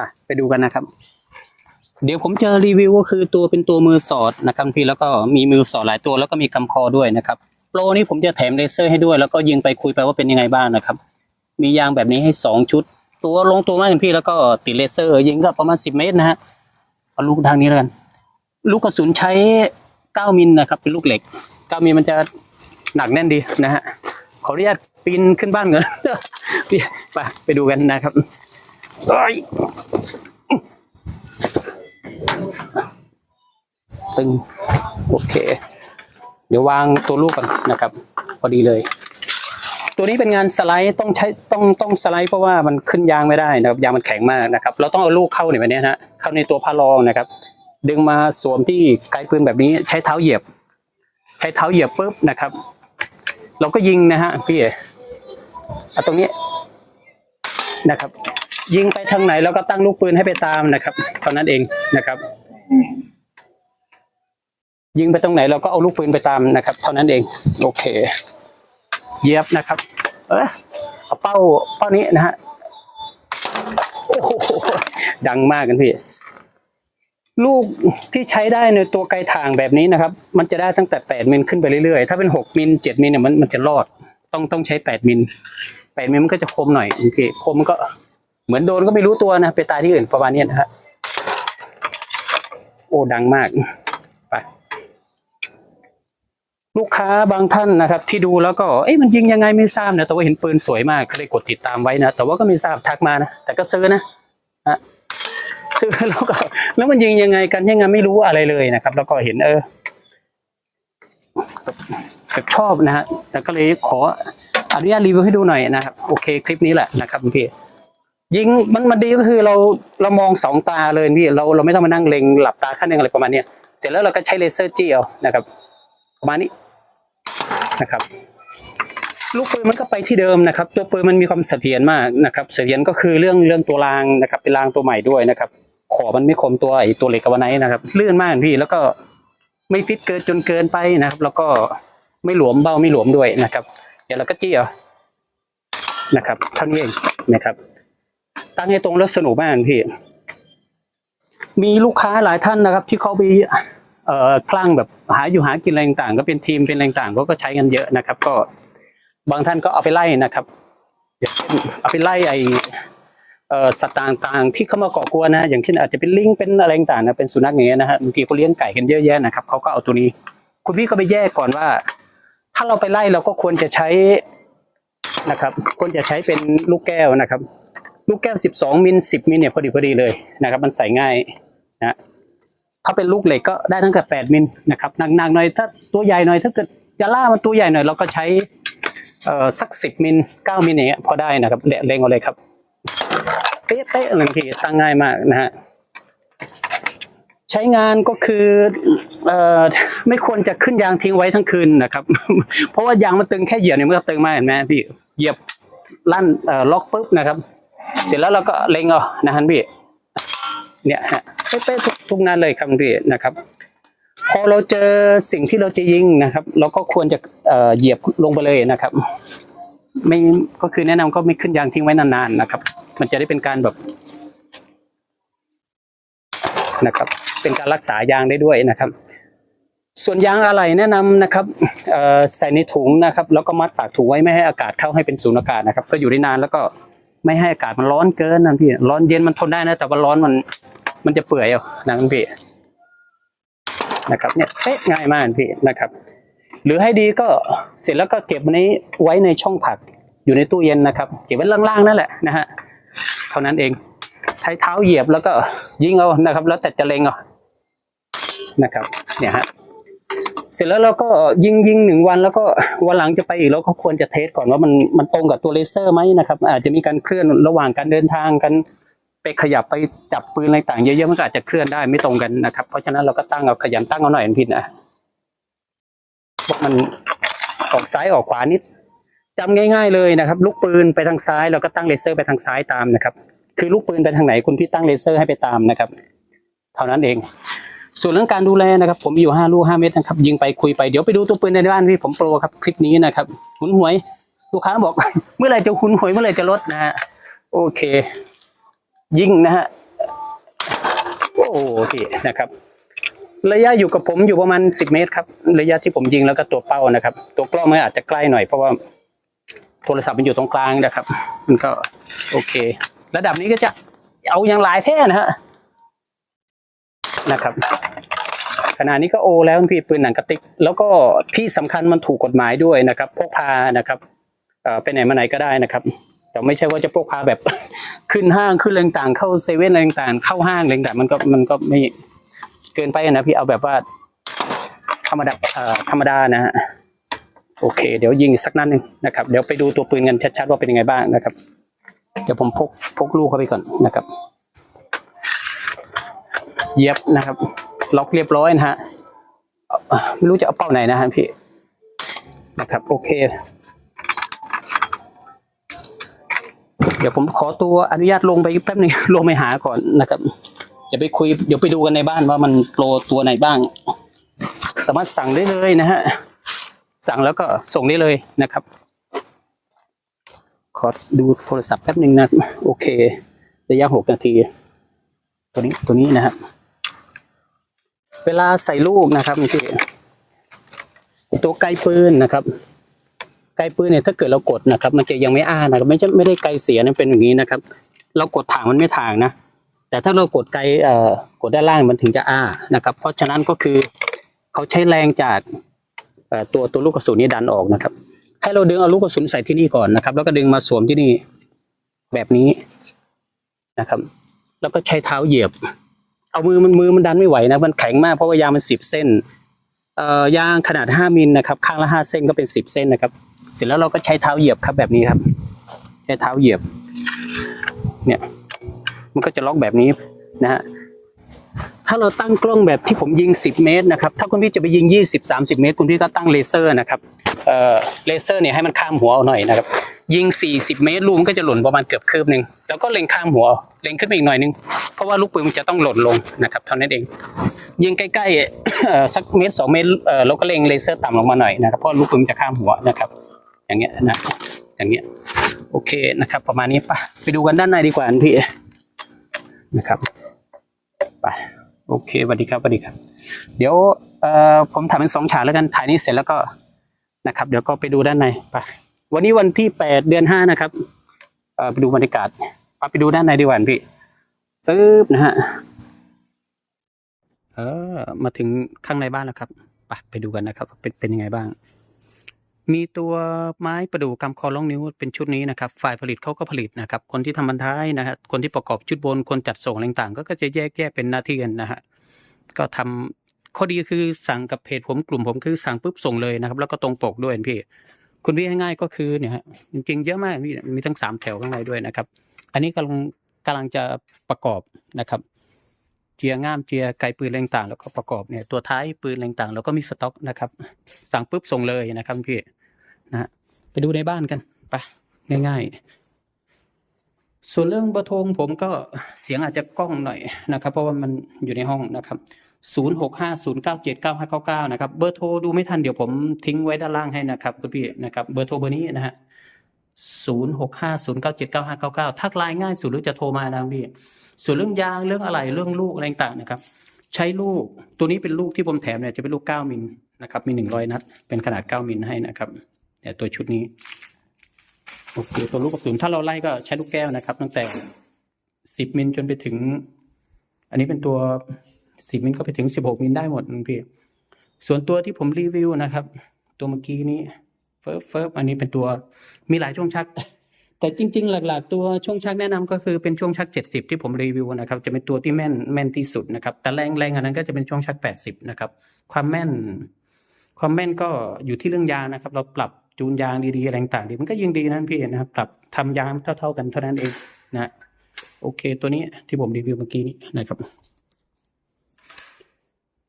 ไปไปดูกันนะครับ เดี๋ยวผมเจอรีวิวก็คือตัวเป็นตัวมือสอดนะครับพี่แล้วก็มีมือสอดหลายตัวแล้วก็มีกำคอด้วยนะครับโปรนี้ผมจะแถมเลเซอร์ให้ด้วย แล้วก็ยิงไปคุยไปว่าเป็นยังไงบ้างนะครับ มียางแบบนี้ให้สองชุด ตัวลงตัวมากพี่แล้วก็ติดเลเซอร์ ยิงก็ประมาณสิบเมตรนะฮะเอาลูกทางนี้แล้วกัน ลูกกระสุนใช้เก้ามิลนะครับ เป็นลูกเหล็กเก้ามิลมันจะหนักแน่นดีนะฮะขออนุญาตปีนขึ้นบ้านก่อนพี่ไปไปดูกันนะครับ เอ้ตึง โอเค เดี๋ยววางตัวลูกก่อนนะครับ พอดีเลย ตัวนี้เป็นงานสไลด์ต้องใช้ต้องต้องสไลด์เพราะว่ามันขึ้นยางไม่ได้นะครับ ยางมันแข็งมากนะครับ เราต้องเอาลูกเข้าในแบบนี้นะเข้าในตัวพารองนะครับ ดึงมาสวมที่ไกลปืนแบบนี้ ใช้เท้าเหยียบ ใช้เท้าเหยียบปุ๊บนะครับ เราก็ยิงนะฮะพี่เอ๋เอาตรงนี้นะครับ ยิงไปทางไหนเราก็ตั้งลูกปืนให้ไปตามนะครับเท่านั้นเองนะครับ ยิงไปตรงไหนเราก็เอาลูกปืนไปตามนะครับ เท่านั้นเอง โอเคเหยียบนะครับ เออเอาเป้าเป้านี้นะฮะโอ้โหดังมากกันพี่ลูกที่ใช้ได้ในตัวไกลทางแบบนี้นะครับ มันจะได้ตั้งแต่แปดมิลขึ้นไปเรื่อยๆ ถ้าเป็นหกมิลเจ็ดมิลเนี่ยมันมันจะรอด ต้องต้องใช้แปดมิลแปดมิลมันก็จะคมหน่อยโอเคคมมันก็ เหมือนโดนก็ไม่รู้ตัวนะไปตายที่อื่นประมาณนี้นะฮะโอ้ดังมากไปลูกค้าบางท่านนะครับ ที่ดูแล้วก็เอ๊ะมันยิงยังไงไม่ทราบนะแต่ว่าเห็นปืนสวยมากก็เลยกดติดตามไว้นะแต่ว่าก็ไม่ทราบทักมานะแต่ก็ซื้อนะฮะซื้อแล้วก็ แล้วมันยิงยังไงกันยังไงไม่รู้อะไรเลยนะครับ แล้วก็เห็นเออแบบชอบนะฮะแต่ก็เลยขออนุญาตรีวิวให้ดูหน่อยนะครับ โอเค คลิปนี้แหละนะครับพี่ ยิงมันมันดีก็คือเราเรามองสองตาเลยพี่เราเราไม่ต้องมานั่งเล็งหลับตาข้างหนึงอะไรประมาณนี้เสร็จแล้วเราก็ใช้เลเซอร์จี้เอานะครับ ประมาณนี้นะครับลูกปืนมันก็ไปที่เดิมนะครับ ตัวปืนมันมีความเสถียรมากนะครับ เสถียรก็คือเรื่องเรื่องตัวรางนะครับเป็นรางตัวใหม่ด้วยนะครับ ขอมันไม่คมตัวไอตัวเหล็กกระวันไนนะครับลื่นมากพี่แล้วก็ไม่ฟิตเกินจนเกินไปนะครับ แล้วก็ไม่หลวมเบ้าไม่หลวมด้วยนะครับ เดี๋ยวเราก็จี้เอานะครับเท่านี้เองนะครับ ตั้งให้ตรงแล้วสนุกมากพี่ มีลูกค้าหลายท่านนะครับ ที่เขาไปเอ่อคลั่งแบบหาอยู่หากินอะไรต่างๆ ก็เป็นทีมเป็นอะไรต่างๆเขาก็ใช้กันเยอะนะครับ ก็บางท่านก็เอาไปไล่นะครับเอาไปไล่ไอเอ่อสัตว์ต่างๆ ที่เข้ามาก่อกวนนะ อย่างเช่นอาจจะเป็นลิงเป็นอะไรต่างๆนะเป็นสุนัขอย่างเงี้ยนะฮะบางทีเขาเลี้ยงไก่กันเยอะแยะนะครับเขาก็เอาตัวนี้ คุณพี่ก็ไปแยกก่อนว่า ถ้าเราไปไล่เราก็ควรจะใช้นะครับ ควรจะใช้เป็นลูกแก้วนะครับ ลูกแก้ว 12 มิล 10 มิลเนี่ยพอดีพอดีเลยนะครับ มันใส่ง่ายนะถ้าเป็นลูกเหล็กก็ได้ตั้งแต่ 8 มิลนะครับหนักๆหน่อยถ้าตัวใหญ่หน่อยถ้าเกิดจะล่ามันตัวใหญ่หน่อยเราก็ใช้เอ่อสัก 10 มิล 9 มิลอย่างเงี้ยพอได้นะครับเล็งเอาเลยครับเป๊ะๆเลยทีตั้งง่ายมากนะฮะใช้งานก็คือเอ่อไม่ควรจะขึ้นยางทิ้งไว้ทั้งคืนนะครับ เพราะว่ายางมันตึงแค่เหยียบเนี่ยมันก็ตึงมากเห็นไหมพี่เหยียบลั่นเอ่อล็อกปุ๊บนะครับ เสร็จแล้วเราก็เล็งเอานะฮันพี่เนี่ยฮะเป๊ะๆทุกทุกนัดเลยครับพี่นะครับ พอเราเจอสิ่งที่เราจะยิงนะครับ เราก็ควรจะเอ่อเหยียบลงไปเลยนะครับ ไม่ก็คือแนะนำก็ไม่ขึ้นยางทิ้งไว้นานๆนะครับ มันจะได้เป็นการแบบนะครับ เป็นการรักษายางได้ด้วยนะครับ ส่วนยางอะไรแนะนำนะครับเอ่อใส่ในถุงนะครับ แล้วก็มัดปากถุงไว้ไม่ให้อากาศเข้าให้เป็นสูญอากาศนะครับ ก็อยู่ได้นานแล้วก็ ไม่ให้อากาศมันร้อนเกินนะพี่ ร้อนเย็นมันทนได้นะ แต่ว่าร้อนมัน มันจะเปื่อยเอานะพี่นะครับเนี่ยเป๊ะง่ายมากพี่นะครับ หรือให้ดีก็เสร็จแล้วก็เก็บมันนี้ไว้ในช่องผักอยู่ในตู้เย็นนะครับ เก็บไว้ล่างๆนั่นแหละนะฮะเท่านั้นเองใช้เท้าเหยียบแล้วก็ยิงเอานะครับ แล้วแต่จะเล็งเอานะครับ เนี่ยฮะ ร็จแล้วเราก็ยิงยิงหนึ่งวันแล้วก็วันหลังจะไปอีกเราก็ควรจะเทสก่อนว่ามันมันตรงกับตัวเลเซอร์ไหมนะครับ อาจจะมีการเคลื่อนระหว่างการเดินทางกันไปขยับไปจับปืนอะไรต่างเยอะๆมันอาจจะเคลื่อนได้ไม่ตรงกันนะครับ เพราะฉะนั้นเราก็ตั้งเอาขยันตั้งเอาหน่อยพี่นะว่ามันออกซ้ายออกขวานิดจำง่าย ๆเลยนะครับ ลูกปืนไปทางซ้ายเราก็ตั้งเลเซอร์ไปทางซ้ายตามนะครับ คือลูกปืนไปทางไหนคุณพี่ตั้งเลเซอร์ให้ไปตามนะครับ เท่านั้นเอง ส่วนเรื่องการดูแลนะครับ ผมมีอยู่ห้าลูกห้าเม็ดนะครับยิงไปคุยไปเดี๋ยวไปดูตัวปืนในบ้านพี่ผมโปรครับคลิปนี้นะครับหุนหวยลูกค้าบอก เมื่อไหร่จะหุนหวยเมื่อไหร่จะลดนะฮะโอเค ยิงนะฮะพี่นะครับ ระยะอยู่กับผมอยู่ประมาณสิบเมตรครับ ระยะที่ผมยิงแล้วก็ตัวเป้านะครับ ตัวกล้องมันอาจจะใกล้หน่อยเพราะว่าโทรศัพท์มันอยู่ตรงกลางนะครับ มันก็โอเค ระดับนี้ก็จะเอาอย่างหลายแท่นะฮะ นะครับ ขณะนี้ก็โอแล้วพี่ปืนหนังกระติก แล้วก็ที่สำคัญมันถูกกฎหมายด้วยนะครับ พกพานะครับเอ่อไปไหนมาไหนก็ได้นะครับ แต่ไม่ใช่ว่าจะพกพาแบบขึ้นห้างขึ้นอะไรต่างเข้าเซเว่นอะไรต่างเข้าห้างอะไรต่างมันก็มันก็ไม่เกินไปนะพี่เอาแบบว่าธรรมดาธรรมดานะฮะโอเค เดี๋ยวยิงสักนัดหนึ่งนะครับ เดี๋ยวไปดูตัวปืนกันชัดๆว่าเป็นยังไงบ้างนะครับ เดี๋ยวผมพกพกลูกเข้าไปก่อนนะครับ เย็บนะครับ ล็อกเรียบร้อยนะฮะไม่รู้จะเอาเป้าไหนนะฮะพี่นะครับโอเค เดี๋ยวผมขอตัวอนุญาตลงไปแป๊บนึงลงไปหาก่อนนะครับเดี๋ยวไปคุยเดี๋ยวไปดูกันในบ้านว่ามันโปรตัวไหนบ้าง สามารถสั่งได้เลยนะฮะสั่งแล้วก็ส่งได้เลยนะครับ ขอดูโทรศัพท์แป๊บหนึ่งนะ โอเค ระยะหกนาที ตัวนี้ตัวนี้นะครับ เวลาใส่ลูกนะครับพี่ตัวไกลปืนนะครับ ไกลปืนเนี่ยถ้าเกิดเรากดนะครับ มันจะยังไม่อ้านะครับไม่ใช่ไม่ได้ไกลเสียนะเป็นอย่างนี้นะครับ เรากดถ่างมันไม่ถ่างนะ แต่ถ้าเรากดไกลเอ่อกดด้านล่างมันถึงจะอ้านะครับ เพราะฉะนั้นก็คือเขาใช้แรงจากตัวตัวลูกกระสุนนี้ดันออกนะครับ ให้เราดึงเอาลูกกระสุนใส่ที่นี่ก่อนนะครับ แล้วก็ดึงมาสวมที่นี่แบบนี้นะครับ แล้วก็ใช้เท้าเหยียบ เอามือมันมือมันดันไม่ไหวนะมันแข็งมากเพราะว่ายางมันสิบเส้นเอ่อยางขนาดห้ามิลนะครับ ข้างละห้าเส้นก็เป็นสิบเส้นนะครับ เสร็จแล้วเราก็ใช้เท้าเหยียบครับแบบนี้ครับ ใช้เท้าเหยียบ เนี่ย มันก็จะล็อกแบบนี้นะฮะ ถ้าเราตั้งกล้องแบบที่ผมยิง 10 เมตรนะครับถ้าคุณพี่จะไปยิง 20 30 เมตร คุณพี่ก็ตั้งเลเซอร์นะครับเอ่อเลเซอร์เนี่ยให้มันข้ามหัวเอาหน่อยนะครับยิง 40 เมตรลูกมันก็จะหล่นประมาณเกือบคืบหนึ่งแล้วก็เล็งข้ามหัวเล็งขึ้นไปอีกหน่อยนึงเพราะว่าลูกปืนมันจะต้องหล่นลงนะครับเท่านั้นเอง ยิงใกล้ๆเออสักเมตรสองเมตรเอ่อเราก็เล็งเลเซอร์ต่ำลงมาหน่อยนะครับเพราะลูกปืนมันจะข้ามหัวนะครับ อย่างเงี้ยนะอย่างเงี้ยโอเคนะครับ ประมาณนี้ปะไปดูกันด้านในดีกว่านพี่นะครับไป โอเคสวัสดีครับสวัสดีครับ เดี๋ยวเอ่อผมถ่ายเป็นสองฉากแล้วกันถ่ายนี้เสร็จแล้วก็นะครับ เดี๋ยวก็ไปดูด้านในไปวันนี้วันที่แปดเดือนห้านะครับเอ่อไปดูบรรยากาศไปไปดูด้านในดีกว่าพี่ปึ๊บนะฮะเออมาถึงข้างในบ้านแล้วครับไปไปดูกันนะครับ เป็นเป็นยังไงบ้าง มีตัวไม้ประดู่กำคอล่องนิ้วเป็นชุดนี้นะครับ ฝ่ายผลิตเขาก็ผลิตนะครับ คนที่ทำบรรท้ายนะฮะคนที่ประกอบชุดบน คนจัดส่งอะไรต่างๆก็จะแยกแยกเป็นหน้าที่กันนะฮะ ก็ทำข้อดีคือสั่งกับเพจผมกลุ่มผมคือสั่งปุ๊บส่งเลยนะครับ แล้วก็ตรงปกด้วยพี่ คุณพี่ง่ายๆก็คือเนี่ยฮะจริงๆเยอะมากพี่มีทั้งสามแถวข้างในด้วยนะครับ อันนี้กำลังกำลังจะประกอบนะครับเจียง่ามเจียไกลปืนอะไรต่างๆแล้วก็ประกอบเนี่ยตัวท้ายปืนอะไรต่างๆแล้วก็มีสต็อกนะครับ สั่งปุ๊บส่งเลยนะครับพี่ นะไปดูในบ้านกันไปง่ายๆ ส่วนเรื่องเบอร์โทรของผมก็เสียงอาจจะกล้องหน่อยนะครับ เพราะว่ามันอยู่ในห้องนะครับ 0 6 5 0 9 7 9 5 9 9 นะครับ เบอร์โทรดูไม่ทันเดี๋ยวผมทิ้งไว้ด้านล่างให้นะครับคุณพี่นะครับ เบอร์โทรเบอร์นี้นะฮะ0 6 5 0 9 7 9 5 9 9 ทักไลน์ง่ายสุดหรือจะโทรมานะพี่ ส่วนเรื่องยางเรื่องอะไรเรื่องลูกอะไรต่างๆนะครับ ใช้ลูกตัวนี้เป็นลูกที่ผมแถมเนี่ยจะเป็นลูก 9 มิลนะครับ มี 100 นัด เป็นขนาด 9 มิลให้นะครับ เนี่ยตัวชุดนี้โอเคตัวลูกกระสุนถ้าเราไล่ก็ใช้ลูกแก้วนะครับ ตั้งแต่10มิลจนไปถึง อันนี้เป็นตัว10มิลก็ไปถึง16มิลได้หมดพี่ส่วนตัวที่ผมรีวิวนะครับ ตัวเมื่อกี้นี้เฟิร์ฟเฟิร์ฟอันนี้เป็นตัวมีหลายช่วงชัก แต่จริง ๆ หลัก ๆ ตัวช่วงชักแนะนำก็คือเป็นช่วงชัก 70 ที่ผมรีวิวนะครับ จะเป็นตัวที่แม่นแม่นที่สุดนะครับ แต่แรงแรงอันนั้นก็จะเป็นช่วงชัก 80 นะครับ ความแม่น ความแม่นก็อยู่ที่เรื่องยานะครับ เราปรับ จูนยางดีๆอะไรต่างดีมันก็ยิ่งดีนะพี่นะครับปรับทำยางเท่า ๆ กันเท่านั้นเองนะโอเค ตัวนี้ที่ผมรีวิวเมื่อกี้นี้นะครับ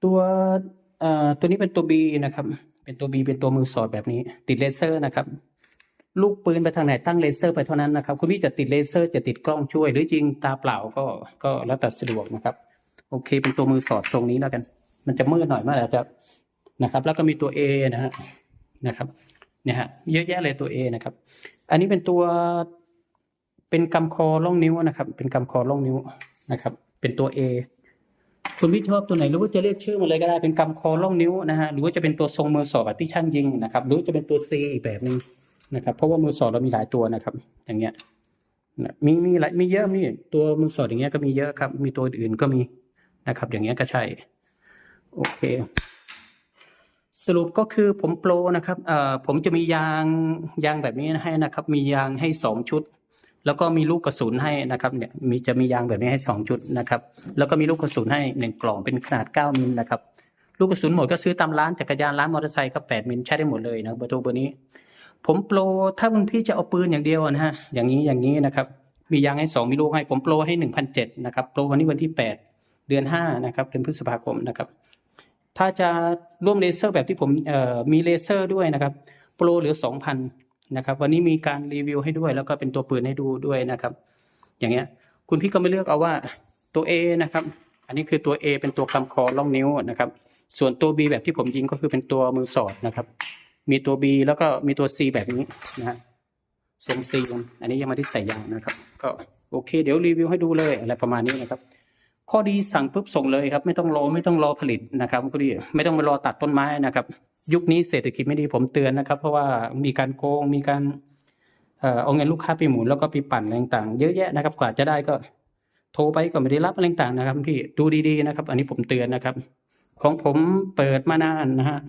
ตัวเอ่อตัวนี้เป็นตัว B นะครับ เป็นตัว B เป็นตัวมือสอดแบบนี้ ติดเลเซอร์นะครับ ลูกปืนไปทางไหนตั้งเลเซอร์ไปเท่านั้นนะครับ คุณพี่จะติดเลเซอร์จะติดกล้องช่วย หรือจริงตาเปล่าก็ก็แล้วแต่สะดวกนะครับ โอเค เป็นตัวมือสอดทรงนี้แล้วกัน มันจะมืดหน่อยมากอาจจะนะครับ แล้วก็มีตัว A นะฮะนะครับ เนี่ยฮะเยอะแยะเลยตัว A นะครับ อันนี้เป็นตัวเป็นกำคอล่องนิ้วนะครับ เป็นกำคอล่องนิ้วนะครับ เป็นตัว A คุณพี่ชอบตัวไหนหรือว่าจะเรียกชื่อมาเลยก็ได้เป็นกำคอล่องนิ้วนะฮะหรือว่าจะเป็นตัวทรงมือสอบที่ช่างยิงนะครับหรือจะเป็นตัวซีอีกแบบหนึ่งนะครับ เพราะว่ามือสอดเรามีหลายตัวนะครับ อย่างเงี้ยมีมีหลายมีเยอะมีตัวมือสอดอย่างเงี้ยก็มีเยอะครับ มีตัวอื่นก็มีนะครับ อย่างเงี้ยก็ใช่ โอเค สรุปก็คือผมโปรนะครับเอ่อผมจะมียางยางแบบนี้ให้นะครับ มียางให้สองชุด แล้วก็มีลูกกระสุนให้นะครับเนี่ยมีจะมียางแบบนี้ให้สองชุดนะครับ แล้วก็มีลูกกระสุนให้หนึ่งกล่องเป็นขนาดเก้ามิลนะครับ ลูกกระสุนหมดก็ซื้อตามร้านจักรยานร้านมอเตอร์ไซค์ก็แปดมิลใช้ได้หมดเลยนะเบอร์โทรเบอร์นี้ ผมโปรถ้าคุณพี่จะเอาปืนอย่างเดียวนะฮะอย่างนี้อย่างนี้นะครับ มียางให้สองมีลูกให้ผมโปรให้หนึ่งพันเจ็ดนะครับโปรวันนี้วันที่แปดเดือนห้านะครับเดือนพฤษภาคมนะครับ ถ้าจะร่วมเลเซอร์แบบที่ผมมีเลเซอร์ด้วยนะครับโปรเหลือสองพันนะครับวันนี้มีการรีวิวให้ด้วย แล้วก็เป็นตัวปืนให้ดูด้วยนะครับ อย่างเงี้ยคุณพี่ก็ไม่เลือกเอาว่าตัว A นะครับ อันนี้คือตัว A เป็นตัวคำคอล่องนิ้วนะครับ ส่วนตัว B แบบที่ผมยิงก็คือเป็นตัวมือสอดนะครับ มีตัว B แล้วก็มีตัว C แบบนี้นะฮะทรง C อันนี้ยังไม่ได้ใส่ยางนะครับ ก็โอเค เดี๋ยวรีวิวให้ดูเลยอะไรประมาณนี้นะครับ ข้อดีสั่งปุ๊บส่งเลยครับ ไม่ต้องรอไม่ต้องรอผลิตนะครับข้อดีไม่ต้องไปรอตัดต้นไม้นะครับ ยุคนี้เศรษฐกิจไม่ดีผมเตือนนะครับ เพราะว่ามีการโกงมีการเอาเงินลูกค้าไปหมุนแล้วก็ไปปั่นอะไรต่างๆเยอะแยะนะครับกว่าจะได้ก็โทรไปก็ไม่ได้รับอะไรต่างๆนะครับพี่ดูดีๆนะครับ อันนี้ผมเตือนนะครับ ของผมเปิดมานานนะฮะ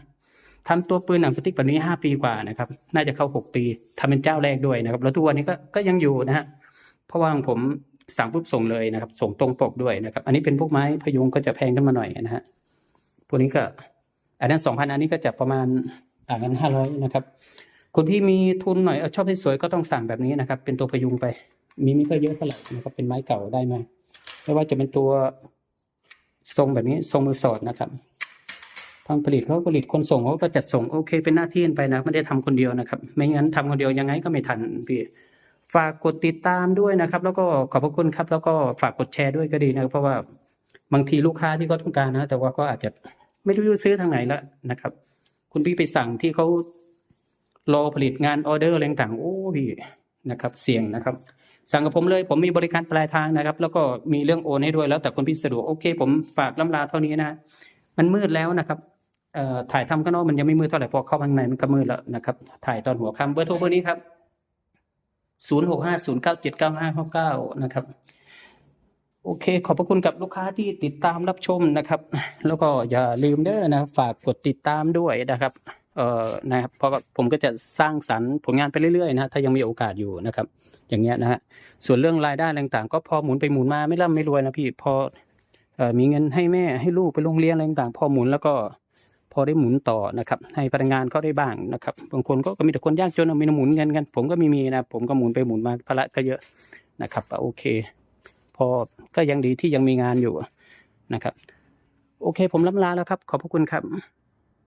ทำตัวปืนหนังสติ๊กแบบนี้ห้าปีกว่านะครับ น่าจะเข้าหกปีทำเป็นเจ้าแรกด้วยนะครับ แล้วทุกวันนี้ก็ก็ยังอยู่นะฮะเพราะว่าของผม สั่งปุ๊บส่งเลยนะครับ ส่งตรงปกด้วยนะครับ อันนี้เป็นพวกไม้พยุงก็จะแพงขึ้นมาหน่อยนะฮะพวกนี้ก็ อันนั้นสองพันอันนี้ก็จะประมาณต่างกันห้าร้อยนะครับคนที่มีทุนหน่อยเอาชอบที่สวยก็ต้องสั่งแบบนี้นะครับ เป็นตัวพยุงไป มีไม่ก็เยอะเท่าไหร่นะครับเป็นไม้เก่าได้มาไม่ว่าจะเป็นตัวทรงแบบนี้ทรงมือสอดนะครับทางผลิตเขาผลิตคนส่งเขาก็จัดส่งโอเค เป็นหน้าที่ไปนะไม่ได้ทำคนเดียวนะครับ ไม่งั้นทำคนเดียวยังไงก็ไม่ทันพี่ ฝากกดติดตามด้วยนะครับ แล้วก็ขอบพระคุณครับ แล้วก็ฝากกดแชร์ด้วยก็ดีนะครับเพราะว่าบางทีลูกค้าที่เขาต้องการนะ แต่ว่าก็อาจจะไม่รู้จะซื้อทางไหนแล้วนะครับ คุณพี่ไปสั่งที่เขารอผลิตงานออเดอร์อะไรต่างๆโอ้พี่นะครับเสี่ยงนะครับ สั่งกับผมเลยผมมีบริการปลายทางนะครับ แล้วก็มีเรื่องโอนให้ด้วยแล้วแต่คุณพี่สะดวกโอเค ผมฝากล้ำลาเท่านี้นะ มันมืดแล้วนะครับถ่ายทำข้างนอกมันยังไม่มืดเท่าไหร่พอเข้าข้างในมันก็มืดแล้วนะครับ ถ่ายตอนหัวค่ำเบอร์โทรเบอร์นี้ครับ ศูนย์หกห้าศูนย์เก้าเจ็ดเก้าห้าเก้านะครับ โอเค ขอบพระคุณกับลูกค้าที่ติดตามรับชมนะครับ แล้วก็อย่าลืมเด้อนะ ฝากกดติดตามด้วยนะครับเอ่อนะครับเพราะผมก็จะสร้างสรรค์ผลงานไปเรื่อยๆนะถ้ายังมีโอกาสอยู่นะครับ อย่างเงี้ยนะฮะส่วนเรื่องรายได้ต่างๆ ก็พอหมุนไปหมุนมาไม่ร่ำไม่รวยนะพี่พอออมีเงินให้แม่ให้ลูกไปโรงเรียนอะไรต่างๆ พอหมุนแล้วก็ พอได้หมุนต่อนะครับ ให้พนักงานเขาได้บ้างนะครับ บางคนก็มีแต่คนยากจนมีหมุนเงินกัน ผมก็มีมีนะผมก็หมุนไปหมุนมาภาระก็เยอะนะครับโอเค พอก็ยังดีที่ยังมีงานอยู่นะครับ โอเค ผมล้ำลาแล้วครับ ขอบพระคุณครับ